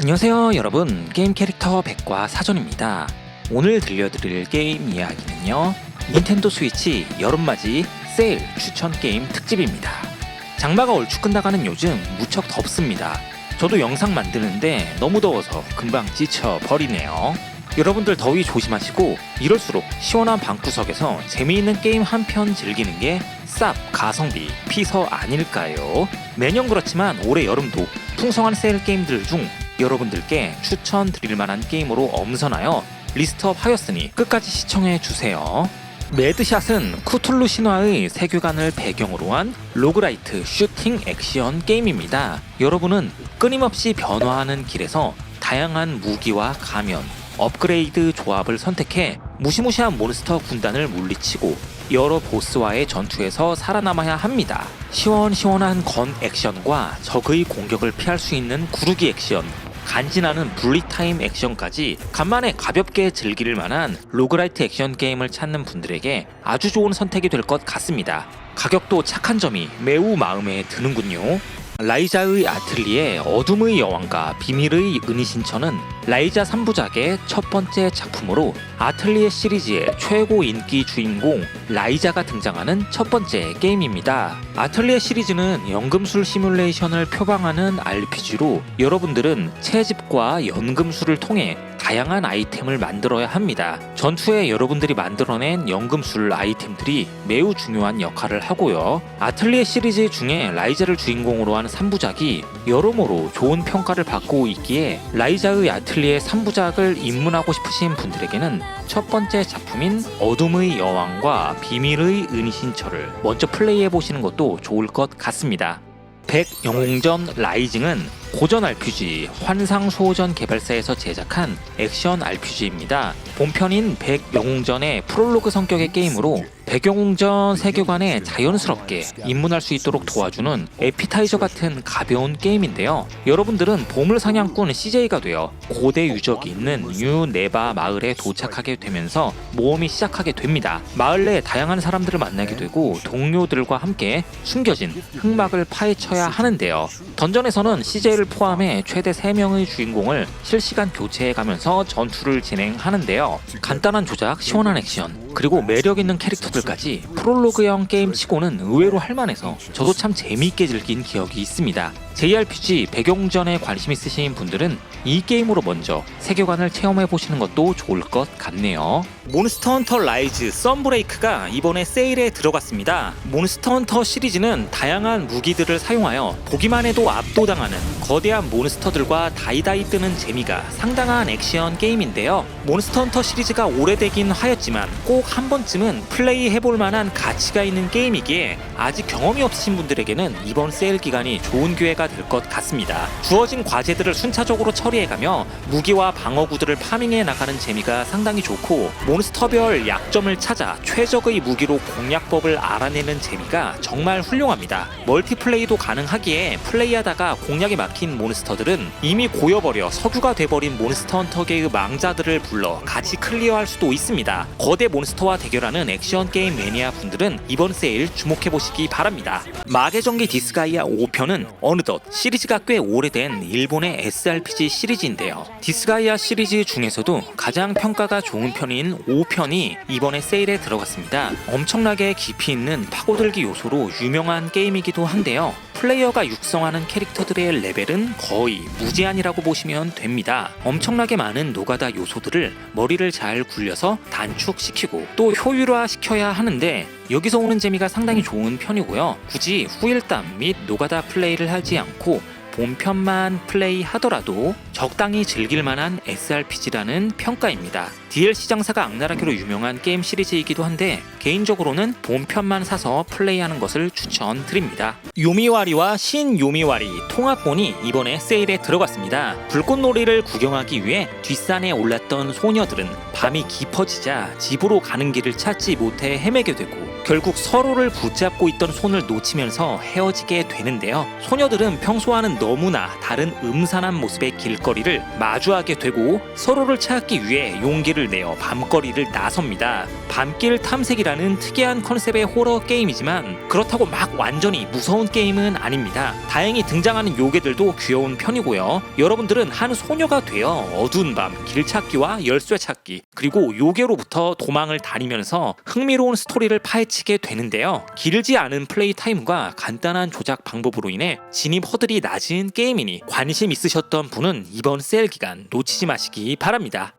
안녕하세요 여러분. 게임 캐릭터 백과 사전입니다. 오늘 들려드릴 게임 이야기는요 닌텐도 스위치 여름맞이 세일 추천 게임 특집입니다. 장마가 얼추 끝나가는 요즘 무척 덥습니다. 저도 영상 만드는데 너무 더워서 금방 지쳐 버리네요. 여러분들 더위 조심하시고 이럴수록 시원한 방구석에서 재미있는 게임 한 편 즐기는 게 쌉 가성비 피서 아닐까요? 매년 그렇지만 올해 여름도 풍성한 세일 게임들 중 여러분들께 추천드릴 만한 게임으로 엄선하여 리스트업 하였으니 끝까지 시청해 주세요. 매드샷은 쿠툴루 신화의 세계관을 배경으로 한 로그라이트 슈팅 액션 게임입니다. 여러분은 끊임없이 변화하는 길에서 다양한 무기와 가면, 업그레이드 조합을 선택해 무시무시한 몬스터 군단을 물리치고 여러 보스와의 전투에서 살아남아야 합니다. 시원시원한 건 액션과 적의 공격을 피할 수 있는 구르기 액션, 간지나는 분리타임 액션까지 간만에 가볍게 즐길 만한 로그라이트 액션 게임을 찾는 분들에게 아주 좋은 선택이 될 것 같습니다. 가격도 착한 점이 매우 마음에 드는군요. 라이자의 아틀리에 어둠의 여왕과 비밀의 은희신처는 라이자 3부작의 첫 번째 작품으로 아틀리에 시리즈의 최고 인기 주인공 라이자가 등장하는 첫 번째 게임입니다. 아틀리에 시리즈는 연금술 시뮬레이션을 표방하는 RPG로 여러분들은 채집과 연금술을 통해 다양한 아이템을 만들어야 합니다. 전투에 여러분들이 만들어낸 연금술 아이템들이 매우 중요한 역할을 하고요. 아틀리에 시리즈 중에 라이자를 주인공으로 한 3부작이 여러모로 좋은 평가를 받고 있기에 라이자의 아틀리에 3부작을 입문하고 싶으신 분들에게는 첫 번째 작품인 어둠의 여왕과 비밀의 은신처를 먼저 플레이해 보시는 것도 좋을 것 같습니다. 백영웅전 라이징은 고전 RPG 환상소호전 개발사에서 제작한 액션 RPG입니다. 본편인 백영웅전의 프롤로그 성격의 게임으로 백영웅전 세계관에 자연스럽게 입문할 수 있도록 도와주는 에피타이저 같은 가벼운 게임인데요. 여러분들은 보물 사냥꾼 CJ가 되어 고대 유적이 있는 뉴 네바 마을에 도착하게 되면서 모험이 시작하게 됩니다. 마을 내 다양한 사람들을 만나게 되고 동료들과 함께 숨겨진 흑막을 파헤쳐야 하는데요. 던전에서는 CJ를 포함해 최대 3명의 주인공을 실시간 교체해 가면서 전투를 진행하는데요. 간단한 조작, 시원한 액션, 그리고 매력 있는 캐릭터들 까지 프롤로그형 게임 치고는 의외로 할만해서 저도 참 재미있게 즐긴 기억이 있습니다. JRPG 배경전에 관심 있으신 분들은 이 게임으로 먼저 세계관을 체험해 보시는 것도 좋을 것 같네요. 몬스터 헌터 라이즈 썬브레이크가 이번에 세일에 들어갔습니다. 몬스터 헌터 시리즈는 다양한 무기들을 사용하여 보기만 해도 압도당하는 거대한 몬스터들과 다이다이 뜨는 재미가 상당한 액션 게임인데요. 몬스터 헌터 시리즈가 오래되긴 하였지만 꼭 한 번쯤은 플레이 해볼 만한 가치가 있는 게임이기에 아직 경험이 없으신 분들에게는 이번 세일 기간이 좋은 기회가 될 것 같습니다. 주어진 과제들을 순차적으로 처리해가며 무기와 방어구들을 파밍해 나가는 재미가 상당히 좋고 몬스터별 약점을 찾아 최적의 무기로 공략법을 알아내는 재미가 정말 훌륭합니다. 멀티플레이도 가능하기에 플레이하다가 공략에 막힌 몬스터들은 이미 고여버려 석유가 돼버린 몬스터 헌터계의 망자들을 불러 같이 클리어할 수도 있습니다. 거대 몬스터와 대결하는 액션 게임 매니아 분들은 이번 세일 주목해 보시기 바랍니다. 마계 전기 디스가이아 5편은 어느덧 시리즈가 꽤 오래된 일본의 SRPG 시리즈인데요. 디스가이아 시리즈 중에서도 가장 평가가 좋은 편인 5편이 이번에 세일에 들어갔습니다. 엄청나게 깊이 있는 파고들기 요소로 유명한 게임이기도 한데요. 플레이어가 육성하는 캐릭터들의 레벨은 거의 무제한이라고 보시면 됩니다. 엄청나게 많은 노가다 요소들을 머리를 잘 굴려서 단축시키고 또 효율화시켜야 하는데 여기서 오는 재미가 상당히 좋은 편이고요. 굳이 후일담 및 노가다 플레이를 하지 않고 본편만 플레이하더라도 적당히 즐길 만한 SRPG라는 평가입니다. DLC 장사가 악랄하기로 유명한 게임 시리즈이기도 한데 개인적으로는 본편만 사서 플레이하는 것을 추천드립니다. 요미와리와 신 요미와리 통합본이 이번에 세일에 들어갔습니다. 불꽃놀이를 구경하기 위해 뒷산에 올랐던 소녀들은 밤이 깊어지자 집으로 가는 길을 찾지 못해 헤매게 되고 결국 서로를 붙잡고 있던 손을 놓치면서 헤어지게 되는데요. 소녀들은 평소와는 너무나 다른 음산한 모습의 길거리를 마주하게 되고 서로를 찾기 위해 용기를 내어 밤거리를 나섭니다. 밤길 탐색이라는 특이한 컨셉의 호러 게임이지만 그렇다고 막 완전히 무서운 게임은 아닙니다. 다행히 등장하는 요괴들도 귀여운 편이고요. 여러분들은 한 소녀가 되어 어두운 밤 길찾기와 열쇠 찾기 그리고 요괴로부터 도망을 다니면서 흥미로운 스토리를 파헤치게 되는데요. 길지 않은 플레이 타임과 간단한 조작 방법으로 인해 진입 허들이 낮은 게임이니 관심 있으셨던 분은 이번 세일 기간 놓치지 마시기 바랍니다.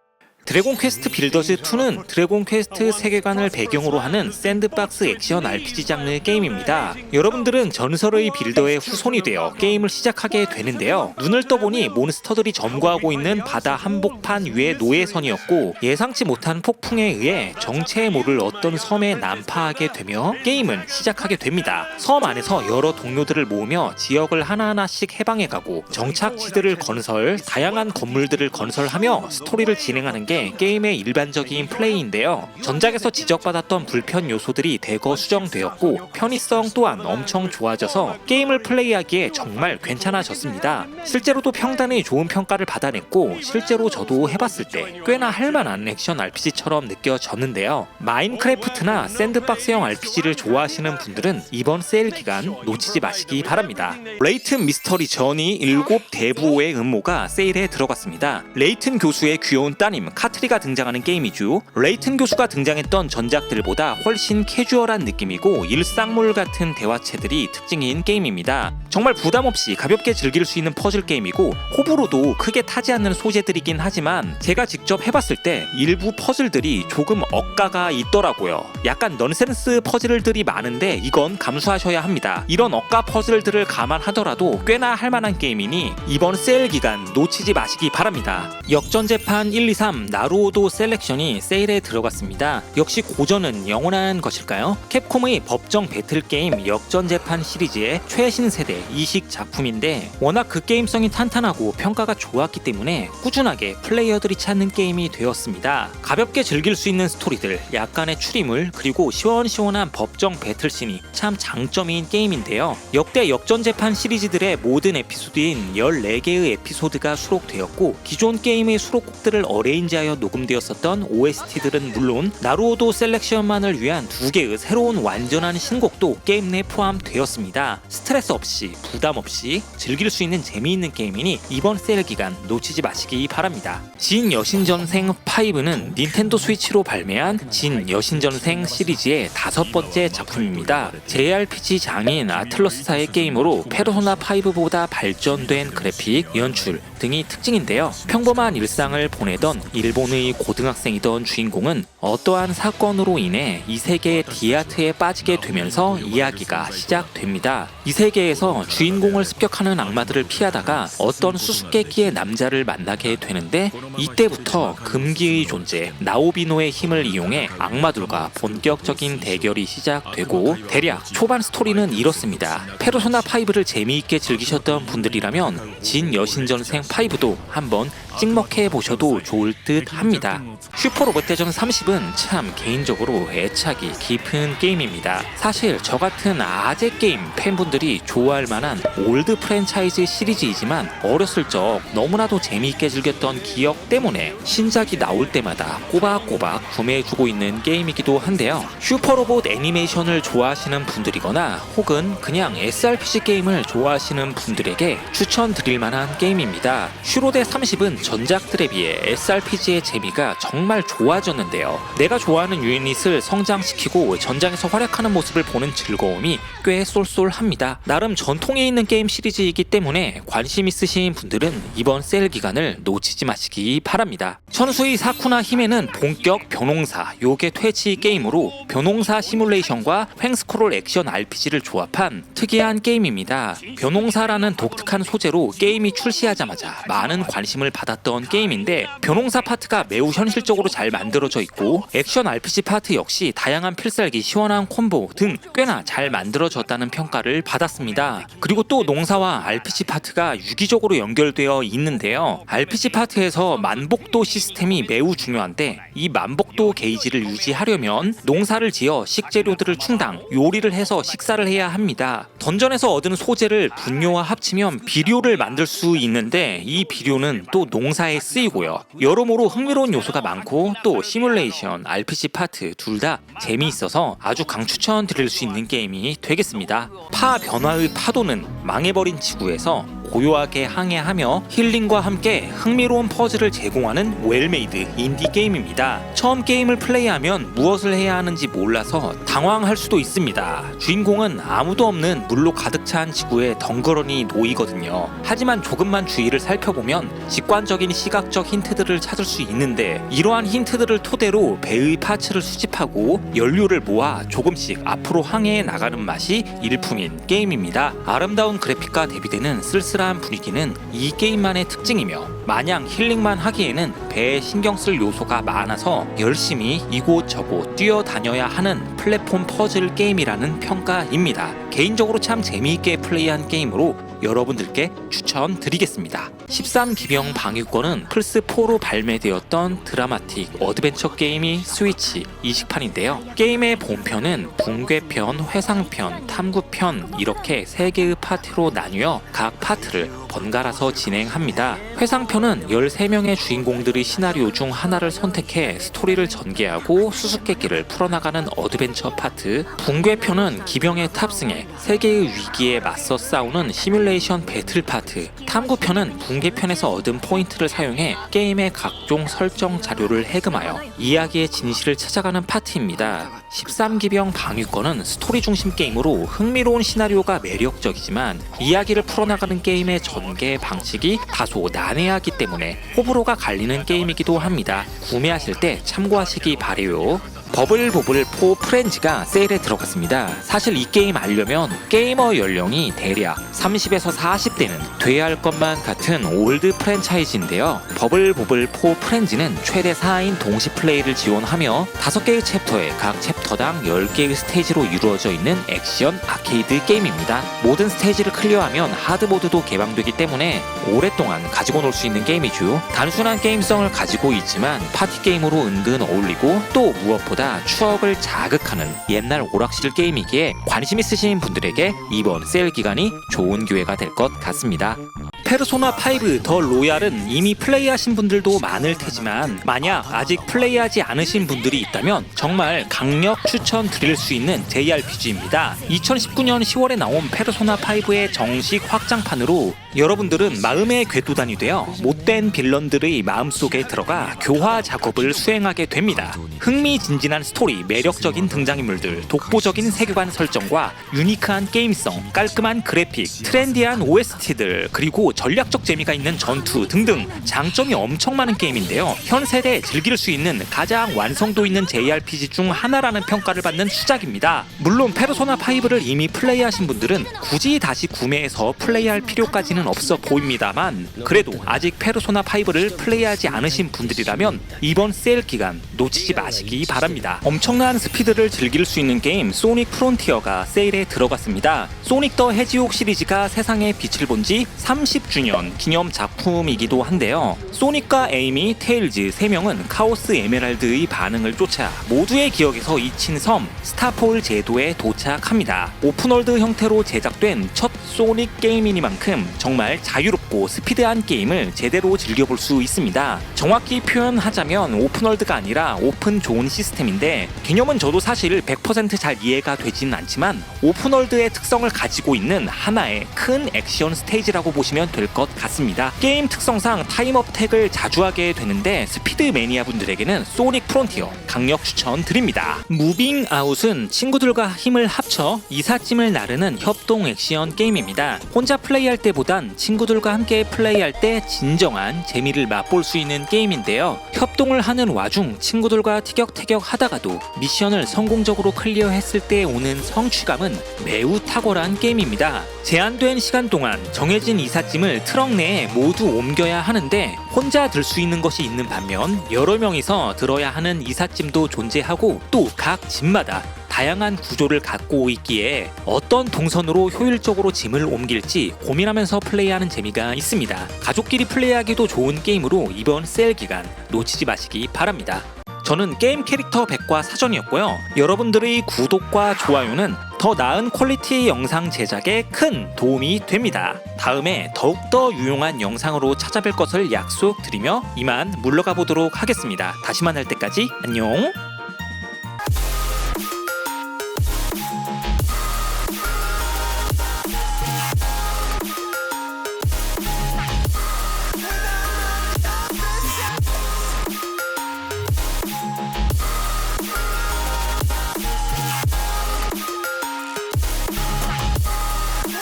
드래곤 퀘스트 빌더즈 2는 드래곤 퀘스트 세계관을 배경으로 하는 샌드박스 액션 RPG 장르 게임입니다. 여러분들은 전설의 빌더의 후손이 되어 게임을 시작하게 되는데요. 눈을 떠보니 몬스터들이 점거하고 있는 바다 한복판 위의 노예선이었고 예상치 못한 폭풍에 의해 정체에 모를 어떤 섬에 난파하게 되며 게임은 시작하게 됩니다. 섬 안에서 여러 동료들을 모으며 지역을 하나하나씩 해방해가고 정착지들을 건설, 다양한 건물들을 건설하며 스토리를 진행하는 게 게임의 일반적인 플레이인데요. 전작에서 지적받았던 불편 요소들이 대거 수정되었고 편의성 또한 엄청 좋아져서 게임을 플레이하기에 정말 괜찮아졌습니다. 실제로도 평단의 좋은 평가를 받아냈고 실제로 저도 해봤을 때 꽤나 할만한 액션 RPG처럼 느껴졌는데요. 마인크래프트나 샌드박스형 RPG를 좋아하시는 분들은 이번 세일 기간 놓치지 마시기 바랍니다. 레이튼 미스터리 전이 7 대부호의 음모가 세일에 들어갔습니다. 레이튼 교수의 귀여운 따님 카트리가 등장하는 게임이죠. 레이튼 교수가 등장했던 전작들보다 훨씬 캐주얼한 느낌이고 일상물 같은 대화체들이 특징인 게임입니다. 정말 부담 없이 가볍게 즐길 수 있는 퍼즐 게임이고 호불호도 크게 타지 않는 소재들이긴 하지만 제가 직접 해봤을 때 일부 퍼즐들이 조금 억가가 있더라고요. 약간 넌센스 퍼즐들이 많은데 이건 감수하셔야 합니다. 이런 억가 퍼즐들을 감안하더라도 꽤나 할만한 게임이니 이번 세일 기간 놓치지 마시기 바랍니다. 역전 재판 1, 2, 3 나루오도 셀렉션이 세일에 들어갔습니다. 역시 고전은 영원한 것일까요? 캡콤의 법정 배틀 게임 역전 재판 시리즈의 최신 세대 이식 작품인데 워낙 그 게임성이 탄탄하고 평가가 좋았기 때문에 꾸준하게 플레이어들이 찾는 게임이 되었습니다. 가볍게 즐길 수 있는 스토리들, 약간의 추리물, 그리고 시원시원한 법정 배틀씬이 참 장점인 게임인데요. 역대 역전 재판 시리즈들의 모든 에피소드인 14개의 에피소드가 수록되었고 기존 게임의 수록곡들을 어레인지하여 녹음되었었던 OST들은 물론 나루오도 셀렉션만을 위한 두 개의 새로운 완전한 신곡도 게임 내 포함되었습니다. 스트레스 없이 부담 없이 즐길 수 있는 재미있는 게임이니 이번 세일 기간 놓치지 마시기 바랍니다. 진 여신전생 5는 닌텐도 스위치로 발매한 진 여신전생 시리즈의 다섯 번째 작품입니다. JRPG 장인 아틀러스사의 게임으로 페르소나 5보다 발전된 그래픽, 연출 등이 특징인데요. 평범한 일상을 보내던 일본의 고등학생이던 주인공은 어떠한 사건으로 인해 이 세계의 디아트에 빠지게 되면서 이야기가 시작됩니다. 이 세계에서 주인공을 습격하는 악마들을 피하다가 어떤 수수께끼의 남자를 만나게 되는데 이때부터 금기의 존재 나오비노의 힘을 이용해 악마들과 본격적인 대결이 시작되고 대략 초반 스토리는 이렇습니다. 페르소나 5를 재미있게 즐기셨던 분들이라면 진 여신전생 5도 한번 찍먹해 보셔도 좋을 듯 합니다. 슈퍼로봇 대전 30은 참 개인적으로 애착이 깊은 게임입니다. 사실 저 같은 아재 게임 팬분들이 좋아할 만한 올드 프랜차이즈 시리즈이지만 어렸을 적 너무나도 재미있게 즐겼던 기억 때문에 신작이 나올 때마다 꼬박꼬박 구매해주고 있는 게임이기도 한데요. 슈퍼로봇 애니메이션을 좋아하시는 분들이거나 혹은 그냥 SRPG 게임을 좋아하시는 분들에게 추천드릴 만한 게임입니다. 슈로데 30은 전작들에 비해 SRPG의 재미가 정말 좋아졌는데요. 내가 좋아하는 유닛을 성장시키고 전장에서 활약하는 모습을 보는 즐거움이 꽤 쏠쏠합니다. 나름 전통에 있는 게임 시리즈이기 때문에 관심 있으신 분들은 이번 세일 기간을 놓치지 마시기 바랍니다. 천수의 사쿠나 히메는 본격 변홍사 요괴 퇴치 게임으로 변홍사 시뮬레이션과 횡스크롤 액션 RPG를 조합한 특이한 게임입니다. 변홍사라는 독특한 소재로 게임이 출시하자마자 많은 관심을 받았 던 게임인데 변홍사 파트가 매우 현실적으로 잘 만들어져 있고 액션 RPG 파트 역시 다양한 필살기, 시원한 콤보 등 꽤나 잘 만들어졌다는 평가를 받았습니다. 그리고 또 농사와 RPG 파트가 유기적으로 연결되어 있는데요. RPG 파트에서 만복도 시스템이 매우 중요한데 이 만복도 게이지를 유지하려면 농사를 지어 식재료들을 충당, 요리를 해서 식사를 해야 합니다. 던전에서 얻은 소재를 분뇨와 합치면 비료를 만들 수 있는데 이 비료는 또 농 사에 쓰이고요. 여러모로 흥미로운 요소가 많고 또 시뮬레이션 RPG 파트 둘 다 재미있어서 아주 강추천 드릴 수 있는 게임이 되겠습니다. 파 변화의 파도는 망해버린 지구에서 고요하게 항해하며 힐링과 함께 흥미로운 퍼즐을 제공하는 웰메이드 인디 게임입니다. 처음 게임을 플레이하면 무엇을 해야 하는지 몰라서 당황할 수도 있습니다. 주인공은 아무도 없는 물로 가득 찬 지구에 덩그러니 놓이거든요. 하지만 조금만 주위를 살펴보면 직관적인 시각적 힌트들을 찾을 수 있는데 이러한 힌트들을 토대로 배의 파츠를 수집하고 연료를 모아 조금씩 앞으로 항해해 나가는 맛이 일품인 게임입니다. 아름다운 그래픽과 대비되는 쓸쓸한 분위기는 이 게임만의 특징이며 마냥 힐링만 하기에는 배에 신경 쓸 요소가 많아서 열심히 이곳저곳 뛰어다녀야 하는 플랫폼 퍼즐 게임이라는 평가입니다. 개인적으로 참 재미있게 플레이한 게임으로 여러분들께 추천드리겠습니다. 13기병 방위권은 플스4로 발매되었던 드라마틱 어드벤처 게임이 스위치 이식판인데요. 게임의 본편은 붕괴편, 회상편, 탐구편 이렇게 3개의 파트로 나뉘어 각 파트를 번갈아서 진행합니다. 회상편은 13명의 주인공들의 시나리오 중 하나를 선택해 스토리를 전개하고 수수께끼를 풀어나가는 어드벤처 파트 붕괴편은 기병에 탑승해 세계의 위기에 맞서 싸우는 시뮬레이션 배틀 파트 탐구편은 붕 괴편에서 얻은 포인트를 사용해 게임의 각종 설정 자료를 해금하여 이야기의 진실을 찾아가는 파트입니다. 13기병 방위권은 스토리 중심 게임으로 흥미로운 시나리오가 매력적이지만 이야기를 풀어나가는 게임의 전개 방식이 다소 난해하기 때문에 호불호가 갈리는 게임이기도 합니다. 구매하실 때 참고하시기 바래요. 버블 보블 4 프렌즈가 세일에 들어갔습니다. 사실 이 게임 알려면 게이머 연령이 대략 30에서 40대는 돼야 할 것만 같은 올드 프랜차이즈인데요. 버블 보블 4 프렌즈는 최대 4인 동시 플레이를 지원하며 5개의 챕터에 각 챕터당 10개의 스테이지로 이루어져 있는 액션 아케이드 게임입니다. 모든 스테이지를 클리어하면 하드모드도 개방되기 때문에 오랫동안 가지고 놀 수 있는 게임이죠. 단순한 게임성을 가지고 있지만 파티 게임으로 은근 어울리고 또 무엇보다 추억을 자극하는 옛날 오락실 게임이기에 관심 있으신 분들에게 이번 세일 기간이 좋은 기회가 될 것 같습니다. 페르소나 5 더 로얄은 이미 플레이하신 분들도 많을 테지만 만약 아직 플레이하지 않으신 분들이 있다면 정말 강력 추천 드릴 수 있는 JRPG입니다. 2019년 10월에 나온 페르소나 5의 정식 확장판으로 여러분들은 마음의 궤도단이 되어 못된 빌런들의 마음속에 들어가 교화 작업을 수행하게 됩니다. 흥미진진 한 스토리, 매력적인 등장인물들, 독보적인 세계관 설정과 유니크한 게임성, 깔끔한 그래픽, 트렌디한 OST들, 그리고 전략적 재미가 있는 전투 등등 장점이 엄청 많은 게임인데요. 현 세대에 즐길 수 있는 가장 완성도 있는 JRPG 중 하나라는 평가를 받는 수작입니다. 물론 페르소나 5를 이미 플레이하신 분들은 굳이 다시 구매해서 플레이할 필요까지는 없어 보입니다만 그래도 아직 페르소나 5를 플레이하지 않으신 분들이라면 이번 세일 기간 놓치지 마시기 바랍니다. 엄청난 스피드를 즐길 수 있는 게임 소닉 프론티어가 세일에 들어갔습니다. 소닉 더 해지옥 시리즈가 세상에 빛을 본 지 30주년 기념 작품이기도 한데요. 소닉과 에이미, 테일즈 3명은 카오스 에메랄드의 반응을 쫓아 모두의 기억에서 잊힌 섬 스타폴 제도에 도착합니다. 오픈월드 형태로 제작된 첫 소닉 게임이니만큼 정말 자유롭고 스피드한 게임을 제대로 즐겨볼 수 있습니다. 정확히 표현하자면 오픈월드가 아니라 오픈 존 시스템 인데 개념은 저도 사실 100%잘 이해가 되지는 않지만 오픈월드의 특성을 가지고 있는 하나의 큰 액션 스테이지라고 보시면 될 것 같습니다. 게임 특성상 타임업 택을 자주 하게 되는데 스피드 매니아 분들에게는 소닉 프론티어 강력 추천드립니다. 무빙 아웃은 친구들과 힘을 합쳐 이삿짐을 나르는 협동 액션 게임입니다. 혼자 플레이할 때보단 친구들과 함께 플레이할 때 진정한 재미를 맛볼 수 있는 게임인데요. 협동을 하는 와중 친구들과 티격태격 하다 가도 미션을 성공적으로 클리어했을 때 오는 성취감은 매우 탁월한 게임입니다. 제한된 시간 동안 정해진 이삿짐을 트럭 내에 모두 옮겨야 하는데 혼자 들 수 있는 것이 있는 반면 여러 명이서 들어야 하는 이삿짐도 존재하고 또각 짐마다 다양한 구조를 갖고 있기에 어떤 동선으로 효율적으로 짐을 옮길지 고민하면서 플레이하는 재미가 있습니다. 가족끼리 플레이하기도 좋은 게임으로 이번 세일 기간 놓치지 마시기 바랍니다. 저는 게임 캐릭터 백과 사전이었고요. 여러분들의 구독과 좋아요는 더 나은 퀄리티의 영상 제작에 큰 도움이 됩니다. 다음에 더욱더 유용한 영상으로 찾아뵐 것을 약속드리며 이만 물러가 보도록 하겠습니다. 다시 만날 때까지 안녕!